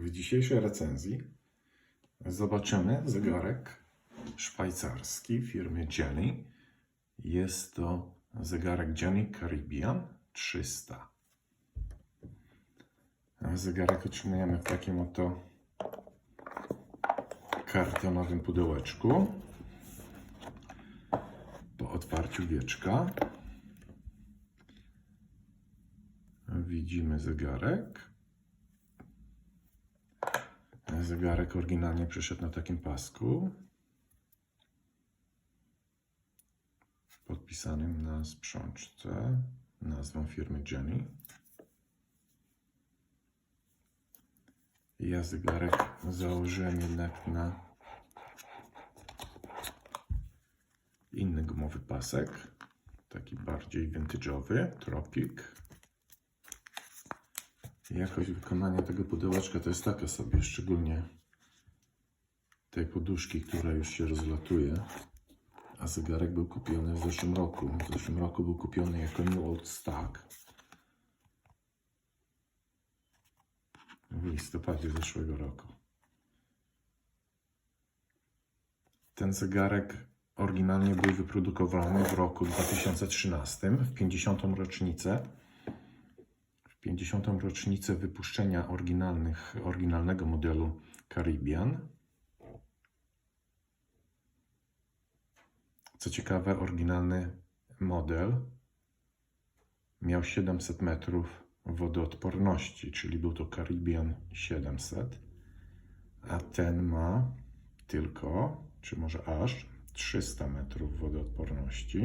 W dzisiejszej recenzji zobaczymy zegarek szwajcarski firmy Jenny. Jest to zegarek Jenny Caribbean 300. A Zegarek otrzymujemy w takim oto kartonowym pudełeczku. Po otwarciu wieczka widzimy zegarek. Zegarek oryginalnie przyszedł na takim pasku. Podpisanym na sprzączce nazwą firmy Jenny. Ja zegarek założyłem jednak na inny gumowy pasek. Taki bardziej vintage'owy, Tropik. Jakość wykonania tego pudełeczka to jest taka sobie, szczególnie tej poduszki, która już się rozlatuje. A zegarek był kupiony w zeszłym roku. W zeszłym roku był kupiony jako New Old Stock. W listopadzie zeszłego roku. Ten zegarek oryginalnie był wyprodukowany w roku 2013, w 50. rocznicę. W 50. rocznicę wypuszczenia oryginalnych, oryginalnego modelu Caribbean. Co ciekawe, oryginalny model miał 700 metrów wodoodporności, czyli był to Caribbean 700, a ten ma tylko, czy może aż 300 metrów wodoodporności.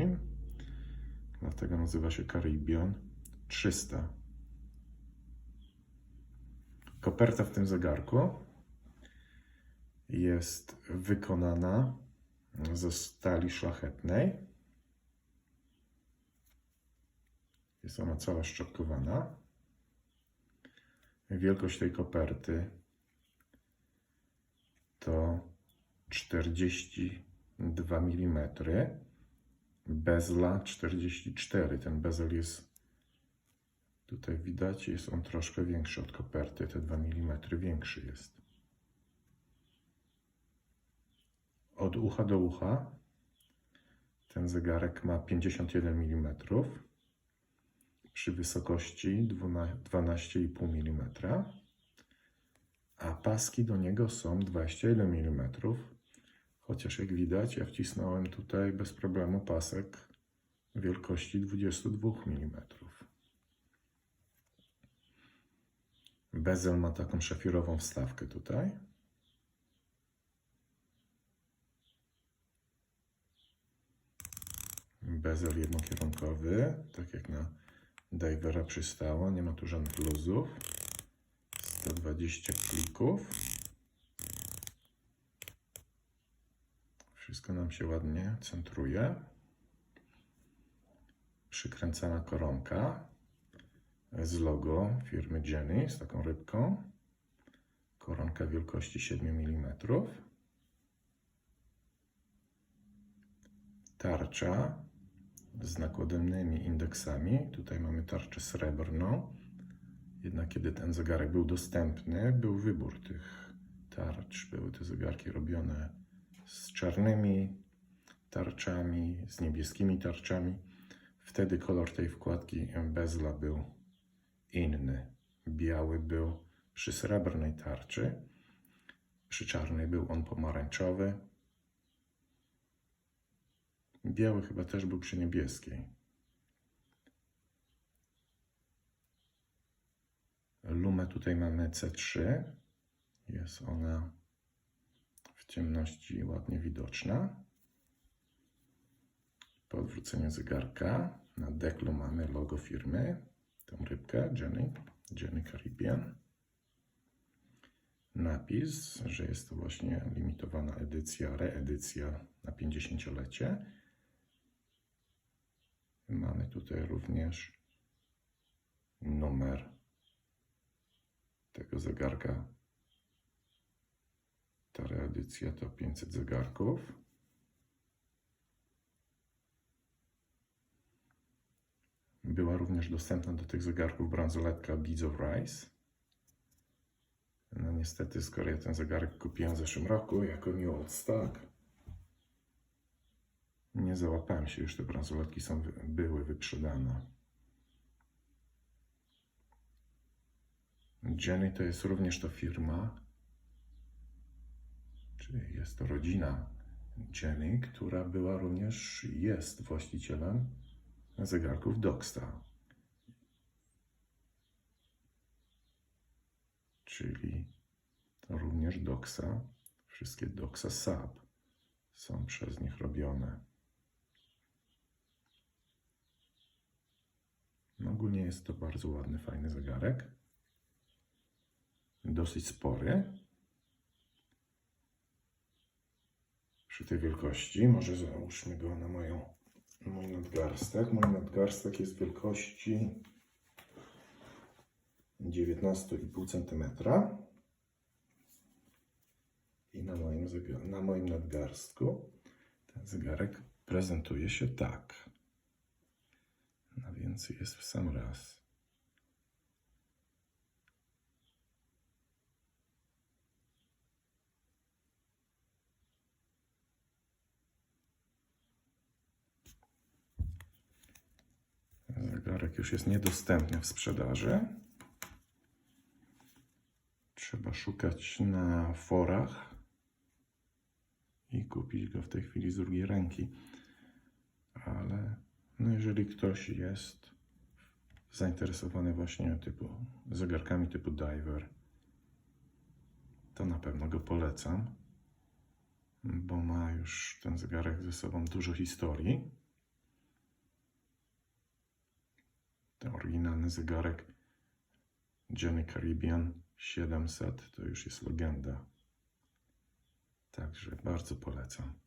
Dlatego nazywa się Caribbean 300. Koperta w tym zegarku jest wykonana ze stali szlachetnej. Jest ona cała szczotkowana. Wielkość tej koperty to 42 mm. Bezla 44. Ten bezel jest tutaj widać, jest on troszkę większy od koperty. Te 2 mm większy jest. Od ucha do ucha ten zegarek ma 51 mm przy wysokości 12,5 mm, a paski do niego są 21 mm. Chociaż jak widać, ja wcisnąłem tutaj bez problemu pasek wielkości 22 mm. Bezel ma taką szafirową wstawkę tutaj. Bezel jednokierunkowy, tak jak na Divera przystało, nie ma tu żadnych luzów. 120 klików. Wszystko nam się ładnie centruje. Przykręcana koronka z logo firmy Jenny z taką rybką. Koronka wielkości 7 mm. Tarcza z nakładanymi indeksami. Tutaj mamy tarczę srebrną. Jednak kiedy ten zegarek był dostępny, był wybór tych tarcz. Były te zegarki robione z czarnymi tarczami, z niebieskimi tarczami. Wtedy kolor tej wkładki bezla był inny. Biały był przy srebrnej tarczy, przy czarnej był on pomarańczowy. Biały chyba też był przy niebieskiej. Lumę tutaj mamy C3. Jest ona w ciemności ładnie widoczna. Po odwróceniu zegarka na deklu mamy logo firmy, tą rybkę Jenny, Jenny Caribbean. Napis, że jest to właśnie limitowana edycja, reedycja na 50-lecie. Mamy tutaj również numer tego zegarka. Ta reedycja to 500 zegarków. Była również dostępna do tych zegarków bransoletka Beads of Rice. No niestety, skoro ja ten zegarek kupiłem w zeszłym roku jako New Old Stock, nie załapałem się, już te bransoletki są, były wyprzedane. Jenny to jest również ta firma, czyli jest to rodzina Jenny, która była również, jest właścicielem zegarków Doxa. Czyli również Doxa, wszystkie Doxa Sub są przez nich robione. No ogólnie jest to bardzo ładny, fajny zegarek. Dosyć spory. Przy tej wielkości, może załóżmy go na moją, mój nadgarstek. Mój nadgarstek jest wielkości 19,5 cm. I na moim, na moim nadgarstku ten zegarek prezentuje się tak. Na więcej jest w sam raz. Zegarek już jest niedostępny w sprzedaży. Trzeba szukać na forach i kupić go w tej chwili z drugiej ręki. Ale no jeżeli ktoś jest zainteresowany właśnie typu zegarkami typu diver, to na pewno go polecam, bo ma już ten zegarek ze sobą dużo historii. Oryginalny zegarek Jenny Caribbean 700 to już jest legenda. Także bardzo polecam.